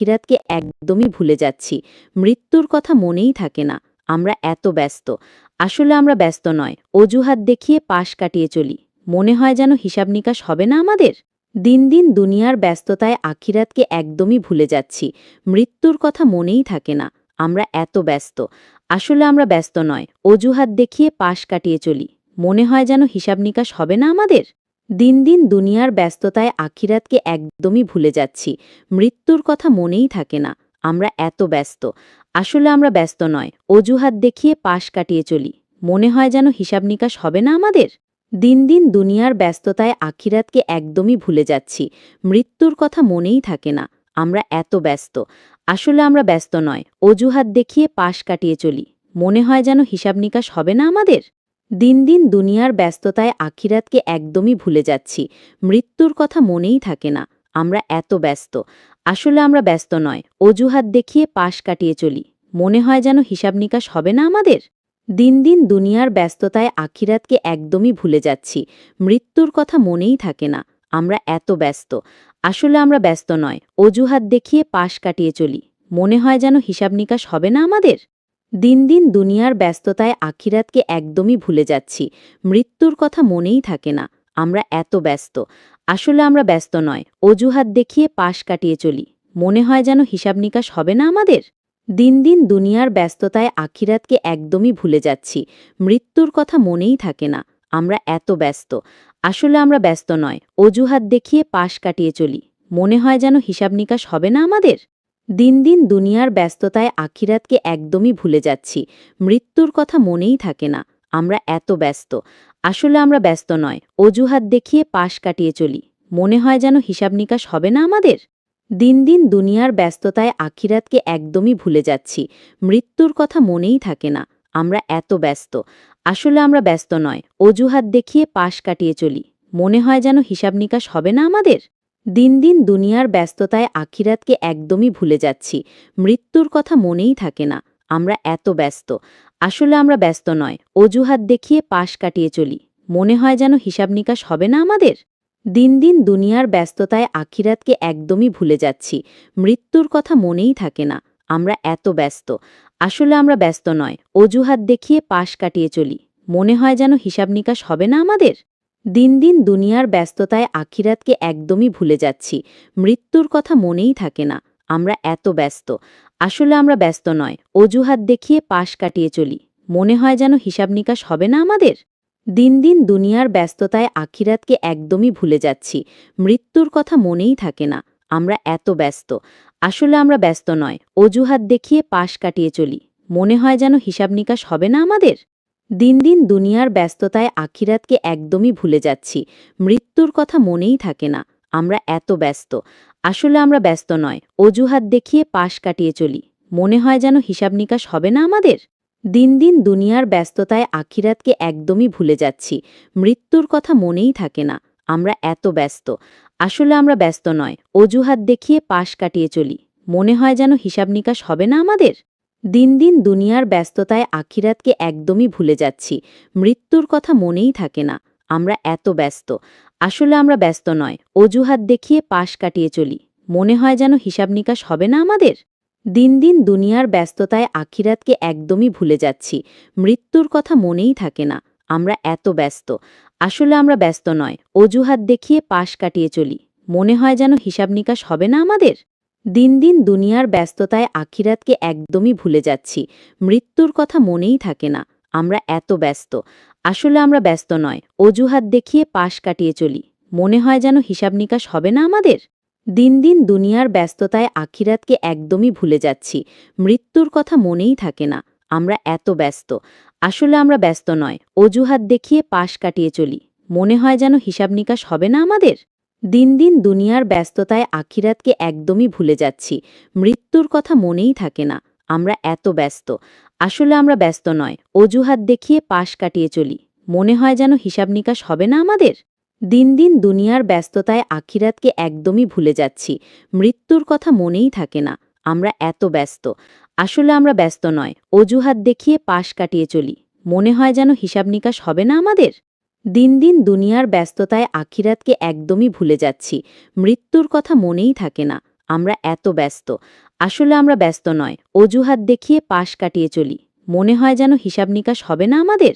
আখিরাতকে একদমই ভুলে যাচ্ছি। মৃত্যুর কথা মনেই থাকে না। আমরা এত ব্যস্ত। আসলে আমরা ব্যস্ত নয়। অজুহাত দেখিয়ে পাশ কাটিয়ে চলি। মনে হয় যেন হিসাব নিকাশ হবে না আমাদের? দিন দিন দুনিয়ার ব্যস্ততায় আখিরাতকে একদমই ভুলে যাচ্ছি। মৃত্যুর কথা মনেই থাকে না। আমরা এত ব্যস্ত। আসলে আমরা ব্যস্ত নয়। অজুহাত দেখিয়ে পাশ কাটিয়ে চলি। মনে হয় যেন হিসাব নিকাশ হবে না আমাদের? দিন দিন দুনিয়ার ব্যস্ততায় আখিরাতকে একদমই ভুলে যাচ্ছি। মৃত্যুর কথা মনেই থাকে না। আমরা এত ব্যস্ত। আসলে আমরা ব্যস্ত নয়। অজুহাত দেখিয়ে পাশ কাটিয়ে চলি। মনে হয় যেন হিসাব নিকাশ হবে না আমাদের? দিন দিন দুনিয়ার ব্যস্ততায় আখিরাতকে একদমই ভুলে যাচ্ছি। মৃত্যুর কথা মনেই থাকে না। আমরা এত ব্যস্ত। আসলে আমরা ব্যস্ত নয়। অজুহাত দেখিয়ে পাশ কাটিয়ে চলি। মনে হয় যেন হিসাব নিকাশ হবে না আমাদের? দিন দিন দুনিয়ার ব্যস্ততায় আখিরাতকে একদমই ভুলে যাচ্ছি। মৃত্যুর কথা মনেই থাকে না। আমরা এত ব্যস্ত। আসলে আমরা ব্যস্ত নয়। অজুহাত দেখিয়ে পাশ কাটিয়ে চলি। মনে হয় যেন হিসাব নিকাশ হবে না আমাদের? দিন দিন দুনিয়ার ব্যস্ততায় আখিরাতকে একদমই ভুলে যাচ্ছি। মৃত্যুর কথা মনেই থাকে না। আমরা এত ব্যস্ত। আসলে আমরা ব্যস্ত নয়। অজুহাত দেখিয়ে পাশ কাটিয়ে চলি। মনে হয় যেন হিসাব নিকাশ হবে না আমাদের? দিন দিন দুনিয়ার ব্যস্ততায় আখিরাতকে একদমই ভুলে যাচ্ছি। মৃত্যুর কথা মনেই থাকে না। আমরা এত ব্যস্ত। আসলে আমরা ব্যস্ত নয়। অজুহাত দেখিয়ে পাশ কাটিয়ে চলি। মনে হয় যেন হিসাব নিকাশ হবে না আমাদের? দিন দিন দুনিয়ার ব্যস্ততায় আখিরাতকে একদমই ভুলে যাচ্ছি। মৃত্যুর কথা মনেই থাকে না। আমরা এত ব্যস্ত। আসলে আমরা ব্যস্ত নয়। অজুহাত দেখিয়ে পাশ কাটিয়ে চলি। মনে হয় যেন হিসাব নিকাশ হবে না আমাদের? দিন দিন দুনিয়ার ব্যস্ততায় আখিরাতকে একদমই ভুলে যাচ্ছি। মৃত্যুর কথা মনেই থাকে না। আমরা এত ব্যস্ত। আসলে আমরা ব্যস্ত নয়। অজুহাত দেখিয়ে পাশ কাটিয়ে চলি। মনে হয় যেন হিসাব নিকাশ হবে না আমাদের? দিন দিন দুনিয়ার ব্যস্ততায় আখিরাতকে একদমই ভুলে যাচ্ছি। মৃত্যুর কথা মনেই থাকে না। আমরা এত ব্যস্ত। আসলে আমরা ব্যস্ত নয়। অজুহাত দেখিয়ে পাশ কাটিয়ে চলি। মনে হয় যেন হিসাব নিকাশ হবে না আমাদের? দিন দিন দুনিয়ার ব্যস্ততায় আখিরাতকে একদমই ভুলে যাচ্ছি। মৃত্যুর কথা মনেই থাকে না। আমরা এত ব্যস্ত। আসলে আমরা ব্যস্ত নয়। অজুহাত দেখিয়ে পাশ কাটিয়ে চলি। মনে হয় যেন হিসাব নিকাশ হবে না আমাদের? দিন দিন দুনিয়ার ব্যস্ততায় আখিরাতকে একদমই ভুলে যাচ্ছি। মৃত্যুর কথা মনেই থাকে না। আমরা এত ব্যস্ত। আসলে আমরা ব্যস্ত নয়। অজুহাত দেখিয়ে পাশ কাটিয়ে চলি। মনে হয় যেন হিসাব নিকাশ হবে না আমাদের? দিন দিন দুনিয়ার ব্যস্ততায় আখিরাতকে একদমই ভুলে যাচ্ছি। মৃত্যুর কথা মনেই থাকে না। আমরা এত ব্যস্ত। আসলে আমরা ব্যস্ত নয়। অজুহাত দেখিয়ে পাশ কাটিয়ে চলি। মনে হয় যেন হিসাব নিকাশ হবে না আমাদের? দিন দিন দুনিয়ার ব্যস্ততায় আখিরাতকে একদমই ভুলে যাচ্ছি। মৃত্যুর কথা মনেই থাকে না। আমরা এত ব্যস্ত। আসলে আমরা ব্যস্ত নয়। অজুহাত দেখিয়ে পাশ কাটিয়ে চলি। মনে হয় যেন হিসাব নিকাশ হবে না আমাদের? দিন দিন দুনিয়ার ব্যস্ততায় আখিরাতকে একদমই ভুলে যাচ্ছি। মৃত্যুর কথা মনেই থাকে না। আমরা এত ব্যস্ত। আসলে আমরা ব্যস্ত নয়। অজুহাত দেখিয়ে পাশ কাটিয়ে চলি। মনে হয় যেন হিসাব নিকাশ হবে না আমাদের? দিন দিন দুনিয়ার ব্যস্ততায় আখিরাতকে একদমই ভুলে যাচ্ছি। মৃত্যুর কথা মনেই থাকে না। আমরা এত ব্যস্ত। আসলে আমরা ব্যস্ত নয়। অজুহাত দেখিয়ে পাশ কাটিয়ে চলি। মনে হয় যেন হিসাব নিকাশ হবে না আমাদের? দিন দিন দুনিয়ার ব্যস্ততায় আখিরাতকে একদমই ভুলে যাচ্ছি। মৃত্যুর কথা মনেই থাকে না। আমরা এত ব্যস্ত। আসলে আমরা ব্যস্ত নয়। অজুহাত দেখিয়ে পাশ কাটিয়ে চলি। মনে হয় যেন হিসাব নিকাশ হবে না আমাদের? দিন দিন দুনিয়ার ব্যস্ততায় আখিরাতকে একদমই ভুলে যাচ্ছি। মৃত্যুর কথা মনেই থাকে না। আমরা এত ব্যস্ত। আসলে আমরা ব্যস্ত নয়। অজুহাত দেখিয়ে পাশ কাটিয়ে চলি। মনে হয় যেন হিসাব নিকাশ হবে না আমাদের? দিন দিন দুনিয়ার ব্যস্ততায় আখিরাতকে একদমই ভুলে যাচ্ছি। মৃত্যুর কথা মনেই থাকে না। আমরা এত ব্যস্ত। আসলে আমরা ব্যস্ত নয়। অজুহাত দেখিয়ে পাশ কাটিয়ে চলি। মনে হয় যেন হিসাব নিকাশ হবে না আমাদের? দিন দিন দুনিয়ার ব্যস্ততায় আখিরাতকে একদমই ভুলে যাচ্ছি। মৃত্যুর কথা মনেই থাকে না। আমরা এত ব্যস্ত। আসলে আমরা ব্যস্ত নয়। অজুহাত দেখিয়ে পাশ কাটিয়ে চলি। মনে হয় যেন হিসাব নিকাশ হবে না আমাদের? দিন দিন দুনিয়ার ব্যস্ততায় আখিরাতকে একদমই ভুলে যাচ্ছি। মৃত্যুর কথা মনেই থাকে না। আমরা এত ব্যস্ত। আসলে আমরা ব্যস্ত নয়। অজুহাত দেখিয়ে পাশ কাটিয়ে চলি। মনে হয় যেন হিসাব নিকাশ হবে না আমাদের? দিন দিন দুনিয়ার ব্যস্ততায় আখিরাতকে একদমই ভুলে যাচ্ছি। মৃত্যুর কথা মনেই থাকে না। আমরা এত ব্যস্ত। আসলে আমরা ব্যস্ত নয়। অজুহাত দেখিয়ে পাশ কাটিয়ে চলি। মনে হয় যেন হিসাব নিকাশ হবে না আমাদের? দিন দিন দুনিয়ার ব্যস্ততায় আখিরাতকে একদমই ভুলে যাচ্ছি। মৃত্যুর কথা মনেই থাকে না। আমরা এত ব্যস্ত। আসলে আমরা ব্যস্ত নয়। অজুহাত দেখিয়ে পাশ কাটিয়ে চলি। মনে হয় যেন হিসাব নিকাশ হবে না আমাদের?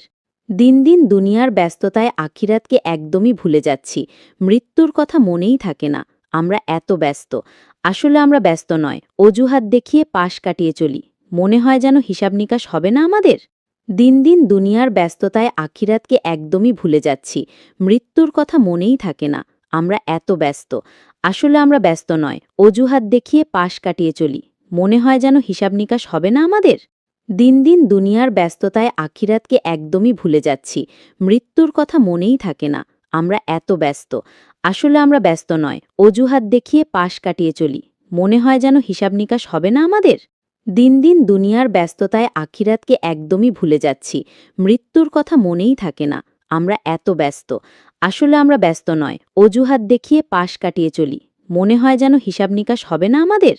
দিন দিন দুনিয়ার ব্যস্ততায় আখিরাতকে একদমই ভুলে যাচ্ছি। মৃত্যুর কথা মনেই থাকে না। আমরা এত ব্যস্ত। আসলে আমরা ব্যস্ত নয়। অজুহাত দেখিয়ে পাশ কাটিয়ে চলি। মনে হয় যেন হিসাব নিকাশ হবে না আমাদের? দিন দিন দুনিয়ার ব্যস্ততায় আখিরাতকে একদমই ভুলে যাচ্ছি। মৃত্যুর কথা মনেই থাকে না। আমরা এত ব্যস্ত। আসলে আমরা ব্যস্ত নয়। অজুহাত দেখিয়ে পাশ কাটিয়ে চলি। মনে হয় যেন হিসাব নিকাশ হবে না আমাদের? দিন দিন দুনিয়ার ব্যস্ততায় আখিরাতকে একদমই ভুলে যাচ্ছি। মৃত্যুর কথা মনেই থাকে না। আমরা এত ব্যস্ত। আসলে আমরা ব্যস্ত নয়। অজুহাত দেখিয়ে পাশ কাটিয়ে চলি। মনে হয় যেন হিসাব নিকাশ হবে না আমাদের? দিন দিন দুনিয়ার ব্যস্ততায় আখিরাতকে একদমই ভুলে যাচ্ছি। মৃত্যুর কথা মনেই থাকে না। আমরা এত ব্যস্ত। আসলে আমরা ব্যস্ত নয়। অজুহাত দেখিয়ে পাশ কাটিয়ে চলি। মনে হয় যেন হিসাব নিকাশ হবে না আমাদের?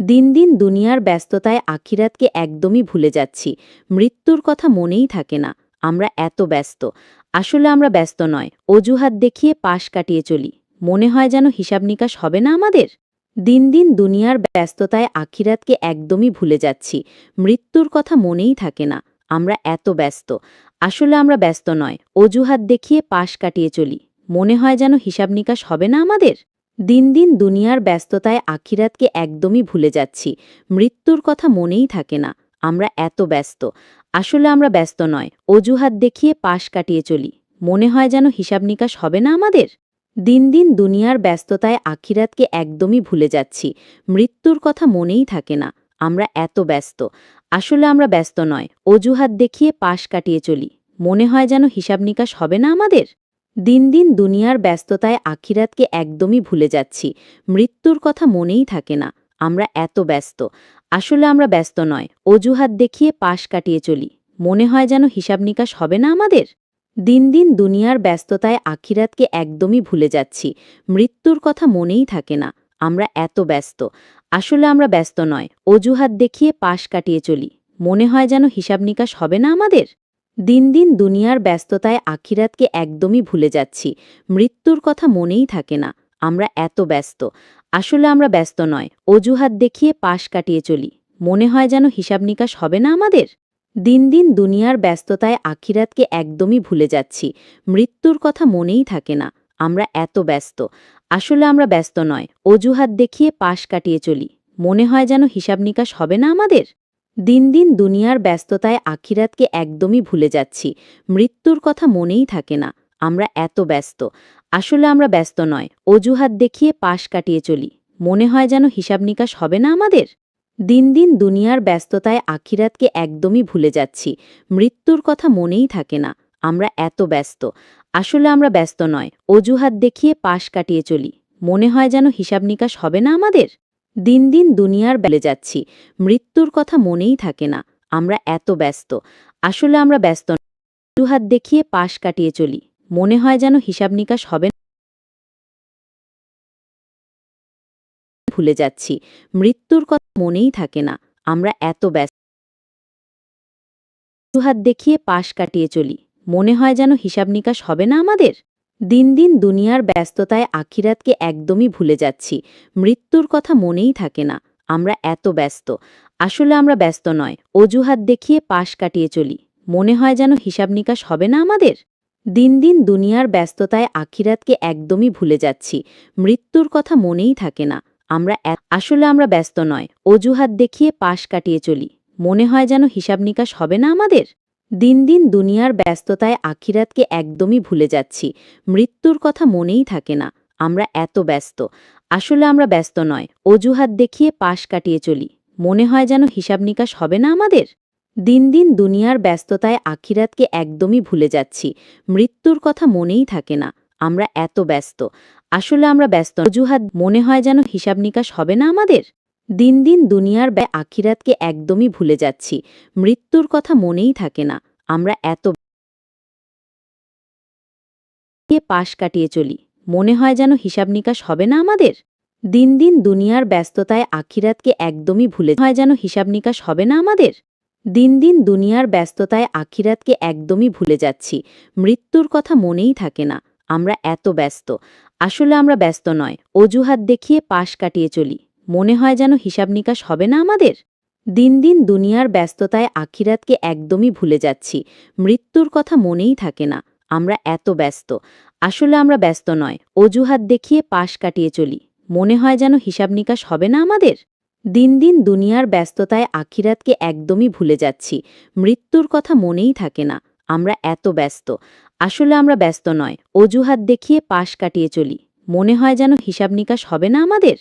দিন দিন দুনিয়ার ব্যস্ততায় আখিরাতকে একদমই ভুলে যাচ্ছি। মৃত্যুর কথা মনেই থাকে না। আমরা এত ব্যস্ত। আসলে আমরা ব্যস্ত নয়। অজুহাত দেখিয়ে পাশ কাটিয়ে চলি। মনে হয় যেন হিসাব নিকাশ হবে না আমাদের? দিন দিন দুনিয়ার ব্যস্ততায় আখিরাতকে একদমই ভুলে যাচ্ছি। মৃত্যুর কথা মনেই থাকে না। আমরা এত ব্যস্ত। আসলে আমরা ব্যস্ত নয়। অজুহাত দেখিয়ে পাশ কাটিয়ে চলি। মনে হয় যেন হিসাব নিকাশ হবে না আমাদের? দিন দিন দুনিয়ার ব্যস্ততায় আখিরাতকে একদমই ভুলে যাচ্ছি। মৃত্যুর কথা মনেই থাকে না। আমরা এত ব্যস্ত। আসলে আমরা ব্যস্ত নয়। অজুহাত দেখিয়ে পাশ কাটিয়ে চলি। মনে হয় যেন হিসাব নিকাশ হবে না আমাদের? দিন দিন দুনিয়ার ব্যস্ততায় আখিরাতকে একদমই ভুলে যাচ্ছি। মৃত্যুর কথা মনেই থাকে না। আমরা এত ব্যস্ত। আসলে আমরা ব্যস্ত নয়। অজুহাত দেখিয়ে পাশ কাটিয়ে চলি। মনে হয় যেন হিসাব নিকাশ হবে না আমাদের? দিন দিন দুনিয়ার ব্যস্ততায় আখিরাতকে একদমই ভুলে যাচ্ছি। মৃত্যুর কথা মনেই থাকে না। আমরা এত ব্যস্ত। আসলে আমরা ব্যস্ত নয়। অজুহাত দেখিয়ে পাশ কাটিয়ে চলি। মনে হয় যেন হিসাব নিকাশ হবে না আমাদের? দিন দিন দুনিয়ার ব্যস্ততায় আখিরাতকে একদমই ভুলে যাচ্ছি। মৃত্যুর কথা মনেই থাকে না। আমরা এত ব্যস্ত। আসলে আমরা ব্যস্ত নয়। অজুহাত দেখিয়ে পাশ কাটিয়ে চলি। মনে হয় যেন হিসাব নিকাশ হবে না আমাদের? দিন দিন দুনিয়ার ব্যস্ততায় আখিরাতকে একদমই ভুলে যাচ্ছি। মৃত্যুর কথা মনেই থাকে না। আমরা এত ব্যস্ত। আসলে আমরা ব্যস্ত নয়। অজুহাত দেখিয়ে পাশ কাটিয়ে চলি। মনে হয় যেন হিসাব নিকাশ হবে না আমাদের? দিন দিন দুনিয়ার ব্যস্ততায় আখিরাতকে একদমই ভুলে যাচ্ছি। মৃত্যুর কথা মনেই থাকে না। আমরা এত ব্যস্ত। আসলে আমরা ব্যস্ত নয়। অজুহাত দেখিয়ে পাশ কাটিয়ে চলি। মনে হয় যেন হিসাব নিকাশ হবে না আমাদের? দিন দিন দুনিয়ার ব্যস্ততায় আখিরাতকে একদমই ভুলে যাচ্ছি। মৃত্যুর কথা মনেই থাকে না। আমরা এত ব্যস্ত। আসলে আমরা ব্যস্ত নয়। অজুহাত দেখিয়ে পাশ কাটিয়ে চলি। মনে হয় যেন হিসাব নিকাশ হবে না আমাদের? দিন দিন দুনিয়ার ব্যস্ততায় আখিরাতকে একদমই ভুলে যাচ্ছি। মৃত্যুর কথা মনেই থাকে না। আমরা এত ব্যস্ত। আসলে আমরা ব্যস্ত নয়। অজুহাত দেখিয়ে পাশ কাটিয়ে চলি। মনে হয় যেন হিসাব নিকাশ হবে না আমাদের? দিন দিন দুনিয়ার বেলে যাচ্ছি। মৃত্যুর কথা মনেই থাকে না। আমরা এত ব্যস্ত। আসলে আমরা ব্যস্ত। অজুহাত দেখিয়ে পাশ কাটিয়ে চলি। মনে হয় যেন হিসাব নিকাশ হবে ভুলে যাচ্ছি। মৃত্যুর কথা মনেই থাকে না। আমরা এত ব্যস্ত। অজুহাত দেখিয়ে পাশ কাটিয়ে চলি। মনে হয় যেন হিসাব নিকাশ হবে না আমাদের? দিন দিন দুনিয়ার ব্যস্ততায় আখিরাতকে একদমই ভুলে যাচ্ছি। মৃত্যুর কথা মনেই থাকে না। আমরা এত ব্যস্ত। আসলে আমরা ব্যস্ত নয়। অজুহাত দেখিয়ে পাশ কাটিয়ে চলি। মনে হয় যেন হিসাব নিকাশ হবে না আমাদের? দিন দিন দুনিয়ার ব্যস্ততায় আখিরাতকে একদমই ভুলে যাচ্ছি। মৃত্যুর কথা মনেই থাকে না। আমরা আসলে আমরা ব্যস্ত নয়। অজুহাত দেখিয়ে পাশ কাটিয়ে চলি। মনে হয় যেন হিসাব নিকাশ হবে না আমাদের? দিন দিন দুনিয়ার ব্যস্ততায় আখিরাতকে একদমই ভুলে যাচ্ছি। মৃত্যুর কথা মনেই থাকে না। আমরা এত ব্যস্ত। আসলে আমরা ব্যস্ত নয়। অজুহাত দেখিয়ে পাশ কাটিয়ে চলি। মনে হয় যেন হিসাব নিকাশ হবে না আমাদের? দিন দিন দুনিয়ার ব্যস্ততায় আখিরাতকে একদমই ভুলে যাচ্ছি। মৃত্যুর কথা মনেই থাকে না। আমরা এত ব্যস্ত। আসলে আমরা ব্যস্ত অজুহাত, মনে হয় যেন হিসাব নিকাশ হবে না আমাদের? দিন দিন দুনিয়ার ব্যয় আখিরাতকে একদমই ভুলে যাচ্ছি। মৃত্যুর কথা মনেই থাকে না। আমরা এত পাশ কাটিয়ে চলি? মনে হয় যেন হিসাব নিকাশ হবে না আমাদের? দিন দিন দুনিয়ার ব্যস্ততায় আখিরাতকে একদমই ভুলে হয় যেন হিসাব নিকাশ হবে না আমাদের? দিন দিন দুনিয়ার ব্যস্ততায় আখিরাতকে একদমই ভুলে যাচ্ছি। মৃত্যুর কথা মনেই থাকে না। আমরা এত ব্যস্ত। আসলে আমরা ব্যস্ত নয়, অজুহাত দেখিয়ে পাশ কাটিয়ে চলি। মনে হয় যেন হিসাব নিকাশ হবে না আমাদের? দিন দিন দুনিয়ার ব্যস্ততায় আখিরাতকে একদমই ভুলে যাচ্ছি। মৃত্যুর কথা মনেই থাকে না, আমরা এত ব্যস্ত। আসলে আমরা ব্যস্ত নয়, অজুহাত দেখিয়ে পাশ কাটিয়ে চলি। মনে হয় যেন হিসাব নিকাশ হবে না আমাদের? দিন দিন দুনিয়ার ব্যস্ততায় আখিরাতকে একদমই ভুলে যাচ্ছি। মৃত্যুর কথা মনেই থাকে না, আমরা এত ব্যস্ত। আসলে আমরা ব্যস্ত নয়, অজুহাত দেখিয়ে পাশ কাটিয়ে চলি। মনে হয় যেন হিসাব নিকাশ হবে না আমাদের?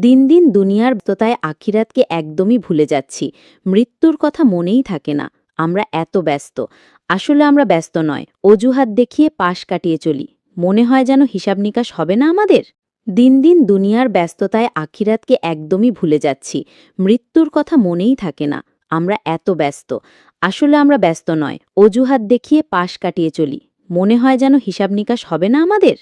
দিন দিন দুনিয়ার ব্যস্ততায় আখিরাতকে একদমই ভুলে যাচ্ছি। মৃত্যুর কথা মনেই থাকে না। আমরা এত ব্যস্ত। আসলে আমরা ব্যস্ত নয়, অজুহাত দেখিয়ে পাশ কাটিয়ে চলি। মনে হয় যেন হিসাব নিকাশ হবে না আমাদের? দিন দিন দুনিয়ার ব্যস্ততায় আখিরাতকে একদমই ভুলে যাচ্ছি। মৃত্যুর কথা মনেই থাকে না। আমরা এত ব্যস্ত। আসলে আমরা ব্যস্ত নয়, অজুহাত দেখিয়ে পাশ কাটিয়ে চলি। মনে হয় যেন হিসাব নিকাশ হবে না আমাদের?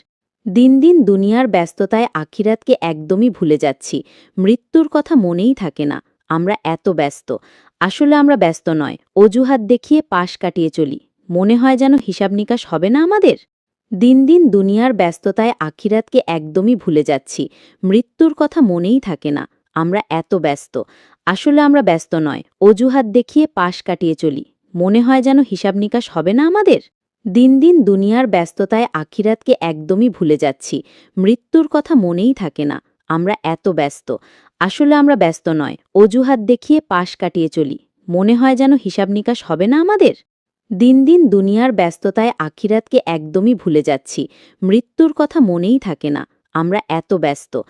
দিন দিন দুনিয়ার ব্যস্ততায় আখিরাতকে একদমই ভুলে যাচ্ছি। মৃত্যুর কথা মনেই থাকে না। আমরা এত ব্যস্ত। আসলে আমরা ব্যস্ত নয়। অজুহাত দেখিয়ে পাশ কাটিয়ে চলি। মনে হয় যেন হিসাব নিকাশ হবে না আমাদের? দিন দিন দুনিয়ার ব্যস্ততায় আখিরাতকে একদমই ভুলে যাচ্ছি। মৃত্যুর কথা মনেই থাকে না। আমরা এত ব্যস্ত। আসলে আমরা ব্যস্ত নয়। অজুহাত দেখিয়ে পাশ কাটিয়ে চলি। মনে হয় যেন হিসাব নিকাশ হবে না আমাদের? দিন দিন দুনিয়ার ব্যস্ততায় আখিরাতকে একদমই ভুলে যাচ্ছি। মৃত্যুর কথা মনেই থাকে না। আমরা এত ব্যস্ত। আসলে আমরা ব্যস্ত নয়। অজুহাত দেখিয়ে পাশ কাটিয়ে চলি। মনে হয় যেন হিসাব নিকাশ হবে না আমাদের? দিন দিন দুনিয়ার ব্যস্ততায় আখিরাতকে একদমই ভুলে যাচ্ছি। মৃত্যুর কথা মনেই থাকে না। আমরা এত ব্যস্ত।